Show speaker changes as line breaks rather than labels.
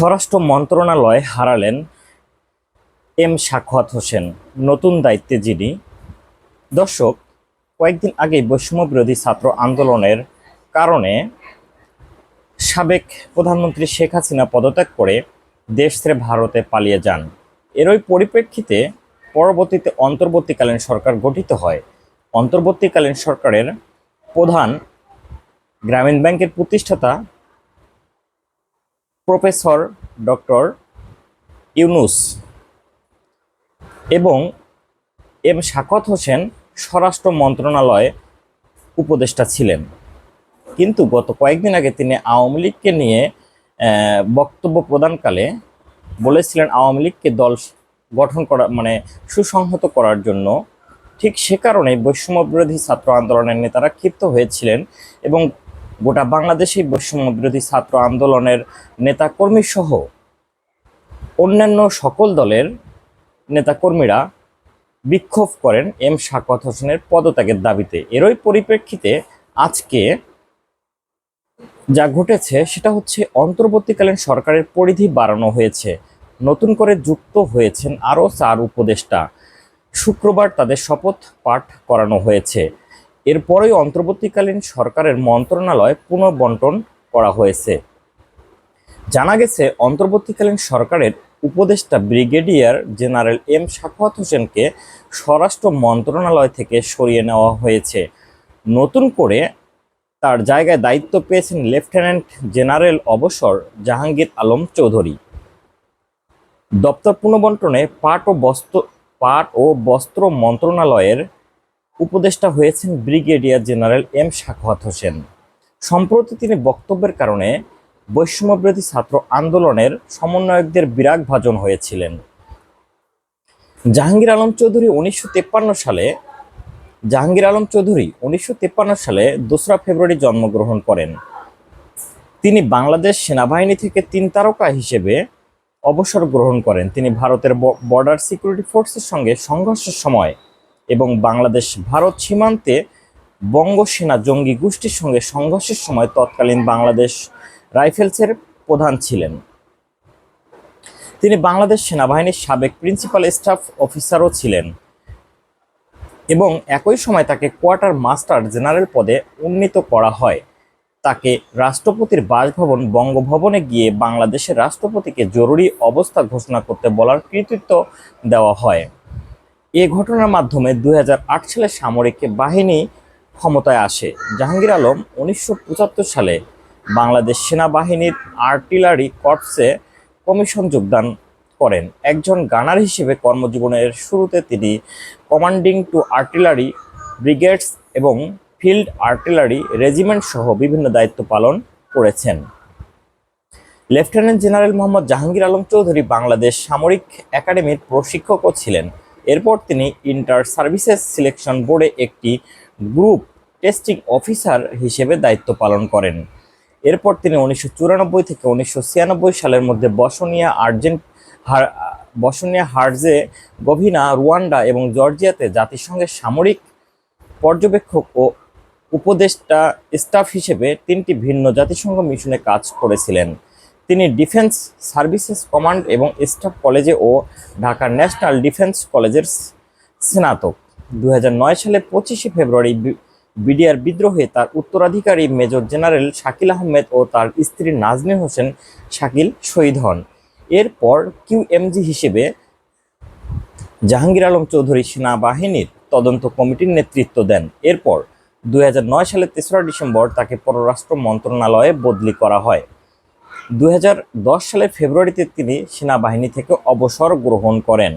স্বরাষ্ট্র মন্ত্রণালয় হারালেন এম সাখাওয়াত হোসেন, নতুন দায়িত্বে যিনি। দর্শক, কয়েকদিন আগে বৈষম্য বিরোধী ছাত্র আন্দোলনের কারণে সাবেক প্রধানমন্ত্রী শেখ হাসিনা পদত্যাগ করে দেশ ছেড়ে ভারতে পালিয়ে যান। এরই পরিপ্রেক্ষিতে পরবর্তীতে অন্তর্বর্তীকালীন সরকার গঠিত হয়। অন্তর্বর্তীকালীন সরকারের প্রধান গ্রামীণ ব্যাংকের প্রতিষ্ঠাতা প্রফেসর ডক্টর ইউনুস এবং এম শাকত হোসেন স্বরাষ্ট্র মন্ত্রণালয়ে উপদেষ্টা ছিলেন। কিন্তু গত কয়েকদিন আগে তিনি আওয়ামী লীগকে নিয়ে বক্তব্য প্রদানকালে বলেছিলেন আওয়ামী লীগকে দল গঠন করা মানে সুসংহত করার জন্য। ঠিক সে কারণে বৈষম্য বিরোধী ছাত্র আন্দোলনের নেতারা ক্ষিপ্ত হয়েছিলেন এবং গোটা বাংলাদেশেই বৈষম্য বিরোধী ছাত্র আন্দোলনের নেতাকর্মী সহ অন্যান্য সকল দলের নেতাকর্মীরা বিক্ষোভ করেন এম শাকত হোসেনের পদত্যাগের দাবিতে। এরই পরিপ্রেক্ষিতে আজকে যা ঘটেছে সেটা হচ্ছে অন্তর্বর্তীকালীন সরকারের পরিধি বাড়ানো হয়েছে। নতুন করে যুক্ত হয়েছেন আরও চার উপদেষ্টা। শুক্রবার তাদের শপথ পাঠ করানো হয়েছে। এরপরেই অন্তর্বর্তীকালীন সরকারের মন্ত্রণালয় পুনর্বন্টন করা হয়েছে। জানা গেছে, অন্তর্বর্তীকালীন সরকারের উপদেষ্টা ব্রিগেডিয়ার জেনারেল এম শাখাওয়াত হোসেনকে স্বরাষ্ট্র মন্ত্রণালয় থেকে সরিয়ে নেওয়া হয়েছে। নতুন করে তার জায়গায় দায়িত্ব পেয়েছেন লেফটেন্যান্ট জেনারেল অবসর জাহাঙ্গীর আলম চৌধুরী। দপ্তর পুনর্বন্টনে পাট ও বস্ত্র পাট ও বস্ত্র মন্ত্রণালয়ের উপদেষ্টা হয়েছেন brigadier general M Shakhawat Hossain. সম্প্রতি তিনি বক্তব্যের কারণে বৈষম্যবিরোধী ছাত্র আন্দোলনের সমন্বয়কদের বিরাগ ভাজন হয়েছিলেন। জাহাঙ্গীর আলম চৌধুরী উনিশশো সালে জাহাঙ্গীর আলম চৌধুরী উনিশশো সালে দোসরা ফেব্রুয়ারি জন্মগ্রহণ করেন। তিনি বাংলাদেশ সেনাবাহিনী থেকে তিন তারকা হিসেবে অবসর গ্রহণ করেন। তিনি ভারতের বর্ডার সিকিউরিটি ফোর্সের সঙ্গে সংঘর্ষের সময় এবং বাংলাদেশ ভারত সীমান্তে বঙ্গসেনা জঙ্গি গোষ্ঠীর সঙ্গে সংঘর্ষের সময় তৎকালীন বাংলাদেশ রাইফেলসের প্রধান ছিলেন। তিনি বাংলাদেশ সেনাবাহিনীর সাবেক প্রিন্সিপাল স্টাফ অফিসারও ছিলেন এবং একই সময় তাকে কোয়ার্টার মাস্টার জেনারেল পদে উন্নীত করা হয়। তাকে রাষ্ট্রপতির বাসভবন বঙ্গভবনে গিয়ে বাংলাদেশের রাষ্ট্রপতিকে জরুরি অবস্থা ঘোষণা করতে বলার কৃতিত্ব দেওয়া হয়। এ ঘটনার মাধ্যমে দুই হাজার আট সালে সামরিক বাহিনী ক্ষমতায় আসে। জাহাঙ্গীর আলম উনিশশো পঁচাত্তর সালে বাংলাদেশ সেনাবাহিনীর আর্টিলারি কর্পসে কমিশন যোগদান করেন। একজন গানার হিসেবে কর্মজীবনের শুরুতে তিনি কমান্ডিং টু আর্টিলারি ব্রিগেডস এবং ফিল্ড আর্টিলারি রেজিমেন্ট সহ বিভিন্ন দায়িত্ব পালন করেছেন। লেফটেন্যান্ট জেনারেল মোহাম্মদ জাহাঙ্গীর আলম চৌধুরী বাংলাদেশ সামরিক একাডেমির প্রশিক্ষকও ছিলেন। এরপর তিনি ইন্টার সার্ভিসেস সিলেকশন বোর্ডে একটি গ্রুপ টেস্টিং অফিসার হিসেবে দায়িত্ব পালন করেন। এরপর তিনি উনিশশো চুরানব্বই থেকে উনিশশো ছিয়ানব্বই সালের মধ্যে বসনিয়া আর্জেন্ট বসনিয়া হার্জে গভিনা, রুয়ান্ডা এবং জর্জিয়াতে জাতিসংঘের সামরিক পর্যবেক্ষক ও উপদেষ্টা স্টাফ হিসেবে তিনটি ভিন্ন জাতিসংঘ মিশনে কাজ করেছিলেন। তিনি ডিফেন্স সার্ভিসেস কমান্ড এবং স্টাফ কলেজে ও ঢাকা ন্যাশনাল ডিফেন্স কলেজের স্নাতক। দুই হাজার নয় সালে পঁচিশে ফেব্রুয়ারি বিডিআর বিদ্রোহে তার উত্তরাধিকারী মেজর জেনারেল শাকিল আহমেদ ও তার স্ত্রী নাজনীন হোসেন শাকিল শহীদ হন। এরপর কিউএমজি হিসেবে জাহাঙ্গীর আলম চৌধুরী সেনাবাহিনীর তদন্ত কমিটির নেতৃত্ব দেন। এরপর দু হাজার নয় সালে তেসরা ডিসেম্বর তাকে পররাষ্ট্র মন্ত্রণালয়ে বদলি করা হয়। দুই সালের ফেব্রুয়ারিতে তিনি সেনাবাহিনী থেকে অবসর গ্রহণ করেন।